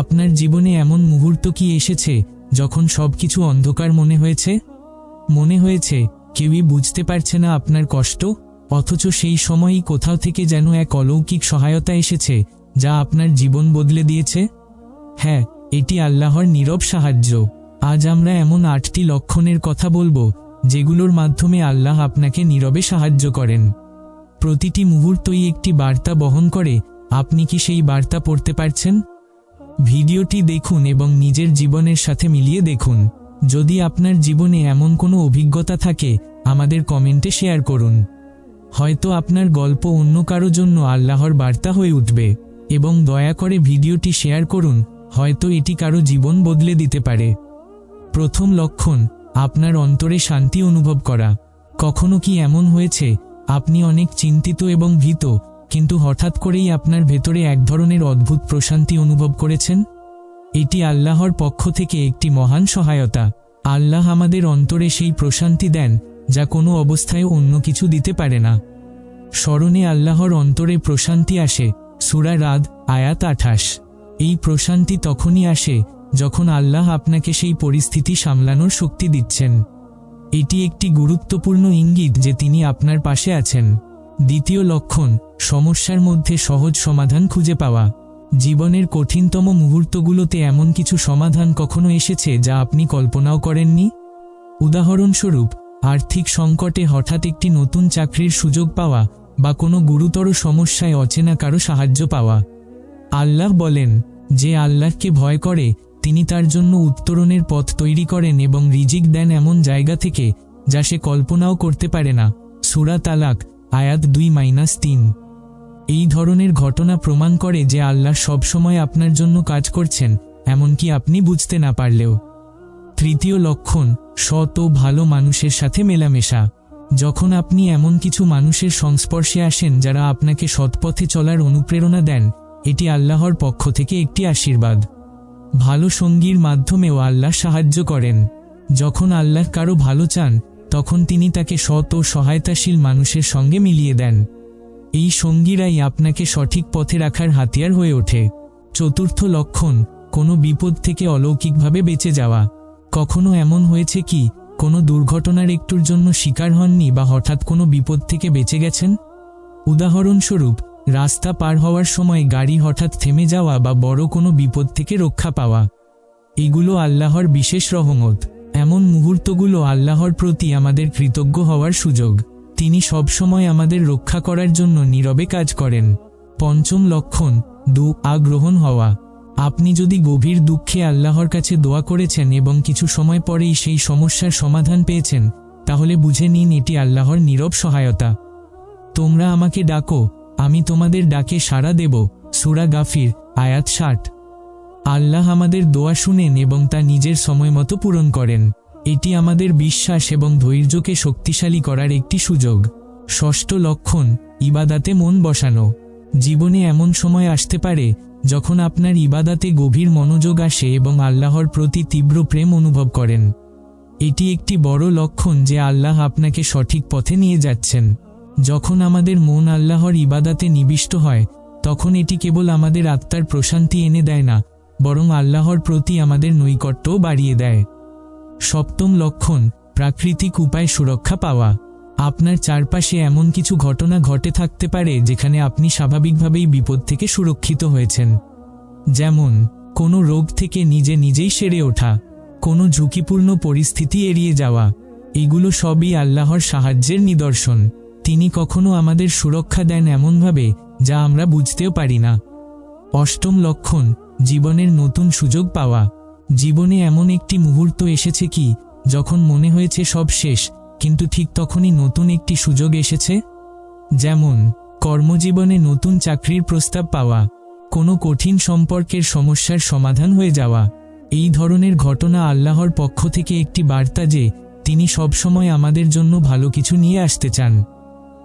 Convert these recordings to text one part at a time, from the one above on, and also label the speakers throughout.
Speaker 1: আপনার জীবনে এমন মুহূর্ত কি এসেছে যখন সবকিছু অন্ধকার মনে হয়েছে? মনে হয়েছে, কেউই বুঝতে পারছে না আপনার কষ্ট, অথচ সেই সময়ই কোথাও থেকে যেন এক অলৌকিক সহায়তা এসেছে, যা আপনার জীবন বদলে দিয়েছে? হ্যাঁ এটি আল্লাহর নীরব সাহায্য। আজ আমরা এমন আটটি লক্ষণের কথা বলব, যেগুলোর মাধ্যমে আল্লাহ আপনাকে নীরবে সাহায্য করেন। প্রতিটি মুহূর্তই একটি বার্তা বহন করে, আপনি কি সেই বার্তা পড়তে পারছেন? ভিডিওটি দেখুন এবং নিজের জীবনের সাথে মিলিয়ে দেখুন। যদি আপনার জীবনে এমন কোনো অভিজ্ঞতা থাকে, আমাদের কমেন্টে শেয়ার করুন। হয়তো আপনার গল্প অন্য কারও জন্য আল্লাহর বার্তা হয়ে উঠবে। এবং দয়া করে ভিডিওটি শেয়ার করুন, হয়তো এটি কারও জীবন বদলে দিতে পারে। প্রথম লক্ষণ, আপনার অন্তরে শান্তি অনুভব করা। কখনো কি এমন হয়েছে? আপনি অনেক চিন্তিত এবং ভীত কিন্তু হঠাৎ করেই আপনার ভেতরে এক ধরনের অদ্ভুত প্রশান্তি অনুভব করেছেন? এটি আল্লাহর পক্ষ থেকে একটি মহান সহায়তা। আল্লাহ আমাদের অন্তরে সেই প্রশান্তি দেন, যা কোনো অবস্থায় অন্য কিছু দিতে পারে না। স্মরণে আল্লাহর অন্তরে প্রশান্তি আসে, সুরা রাদ, আয়াত আঠাশ। এই প্রশান্তি তখনই আসে, যখন আল্লাহ আপনাকে সেই পরিস্থিতি সামলানোর শক্তি দিচ্ছেন। এটি একটি গুরুত্বপূর্ণ ইঙ্গিত যে তিনি আপনার পাশে আছেন। দ্বিতীয় লক্ষণ, সমস্যার মধ্যে সহজ সমাধান খুঁজে পাওয়া। জীবনের কঠিনতম মুহূর্তগুলোতে এমন কিছু সমাধান কখনো এসেছে যা আপনি কল্পনাও করেননি? উদাহরণস্বরূপ, আর্থিক সংকটে হঠাৎ একটি নতুন চাকরির সুযোগ পাওয়া বা কোনো গুরুতর সমস্যায় অচেনা কারও সাহায্য পাওয়া। আল্লাহ বলেন, যে আল্লাহকে ভয় করে, তিনি তার জন্য উত্তরণের পথ তৈরি করেন এবং রিজিক দেন এমন জায়গা থেকে যা সে কল্পনাও করতে পারে না। সুরা তালাক আয়াত দুই মাইনাস তিন। এই ধরনের ঘটনা প্রমাণ করে যে আল্লাহ সবসময় আপনার জন্য কাজ করছেন, এমনকি আপনি বুঝতে না পারলেও। তৃতীয় লক্ষণ, সৎ ও ভালো মানুষের সাথে মেলামেশা। যখন আপনি এমন কিছু মানুষের সংস্পর্শে আসেন যারা আপনাকে সৎপথে চলার অনুপ্রেরণা দেন, এটি আল্লাহর পক্ষ থেকে একটি আশীর্বাদ। ভালো সঙ্গীর মাধ্যমেও আল্লাহ সাহায্য করেন। যখন আল্লাহ কারও ভালো চান তখন তিনি তাকে সৎ ও সহায়তাশীল মানুষের সঙ্গে মিলিয়ে দেন। এই সঙ্গীরাই আপনাকে সঠিক পথে রাখার হাতিয়ার হয়ে ওঠে। চতুর্থ লক্ষণ, কোনো বিপদ থেকে অলৌকিকভাবে বেঁচে যাওয়া। কখনো এমন হয়েছে কি, কোনো দুর্ঘটনার একটুর জন্য শিকার হননি বা হঠাৎ কোনো বিপদ থেকে বেঁচে গেছেন? উদাহরণস্বরূপ, রাস্তা পার হওয়ার সময় গাড়ি হঠাৎ থেমে যাওয়া বা বড় কোনো বিপদ থেকে রক্ষা পাওয়া। এগুলো আল্লাহর বিশেষ রহমত। এমন মুহূর্তগুলো আল্লাহর প্রতি আমাদের কৃতজ্ঞ হওয়ার সুযোগ। তিনি সবসময় আমাদের রক্ষা করার জন্য নীরবে কাজ করেন। পঞ্চম লক্ষণ দু আগ্রহণ হওয়া। আপনি যদি গভীর দুঃখে আল্লাহর কাছে দোয়া করেছেন এবং কিছু সময় পরেই সেই সমস্যার সমাধান পেয়েছেন, তাহলে বুঝে নিন এটি আল্লাহর নীরব সহায়তা। তোমরা আমাকে ডাকো, আমি তোমাদের ডাকে সাড়া দেব, সুরা গাফির, আয়াত ষাট। আল্লাহ আমাদের দোয়া শুনেন এবং তা নিজের সময় মতো পূরণ করেন। এটি আমাদের বিশ্বাস এবং ধৈর্যকে শক্তিশালী করার একটি সুযোগ। ষষ্ঠ লক্ষণ, ইবাদাতে মন বসানো। জীবনে এমন সময় আসতে পারে, যখন আপনার ইবাদাতে গভীর মনোযোগ আসে এবং আল্লাহর প্রতি তীব্র প্রেম অনুভব করেন। এটি একটি বড় লক্ষণ যে আল্লাহ আপনাকে সঠিক পথে নিয়ে যাচ্ছেন। যখন আমাদের মন আল্লাহর ইবাদাতে নিবিষ্ট হয়, তখন এটি কেবল আমাদের আত্মার প্রশান্তি এনে দেয় না বরং আল্লাহর প্রতি আমাদের নৈকট্যও বাড়িয়ে দেয়। সপ্তম লক্ষণ, প্রাকৃতিক উপায় সুরক্ষা পাওয়া। আপনার চারপাশে এমন কিছু ঘটনা ঘটে থাকতে পারে যেখানে আপনি স্বাভাবিকভাবেই বিপদ থেকে সুরক্ষিত হয়েছেন। যেমন, কোনো রোগ থেকে নিজে নিজেই সেরে ওঠা, কোনো ঝুঁকিপূর্ণ পরিস্থিতি এড়িয়ে যাওয়া। এগুলো সবই আল্লাহর সাহায্যের নিদর্শন। তিনি কখনো আমাদের সুরক্ষা দেন এমনভাবে, যা আমরা বুঝতেও পারি না। অষ্টম লক্ষণ জীবনের নতুন সুযোগ পাওয়া। জীবনে এমন একটি মুহূর্ত এসেছে কি, যখন মনে হয়েছে সব শেষ, কিন্তু ঠিক তখনই নতুন একটি সুযোগ এসেছে? যেমন, কর্মজীবনে নতুন চাকরির প্রস্তাব পাওয়া, কোনো কঠিন সম্পর্কের সমস্যার সমাধান হয়ে যাওয়া। এই ধরনের ঘটনা আল্লাহর পক্ষ থেকে একটি বার্তা যে, তিনি সবসময় আমাদের জন্য ভালো কিছু নিয়ে আসতে চান।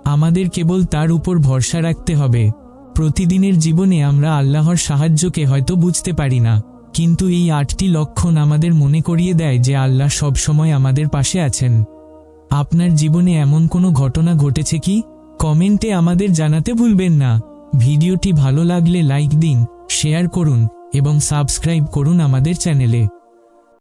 Speaker 1: আমাদের কেবল তার উপর ভরসা রাখতে হবে। প্রতিদিনের জীবনে আমরা আল্লাহর সাহায্যকে হয়তো বুঝতে পারি না, কিন্তু এই আটটি লক্ষণ আমাদের মনে করিয়ে দেয় যে আল্লাহ সবসময় আমাদের পাশে আছেন। আপনার জীবনে এমন কোনো ঘটনা ঘটেছে কি? কমেন্টে আমাদের জানাতে ভুলবেন না। ভিডিওটি ভালো লাগলে লাইক দিন, শেয়ার করুন এবং সাবস্ক্রাইব করুন আমাদের চ্যানেলে।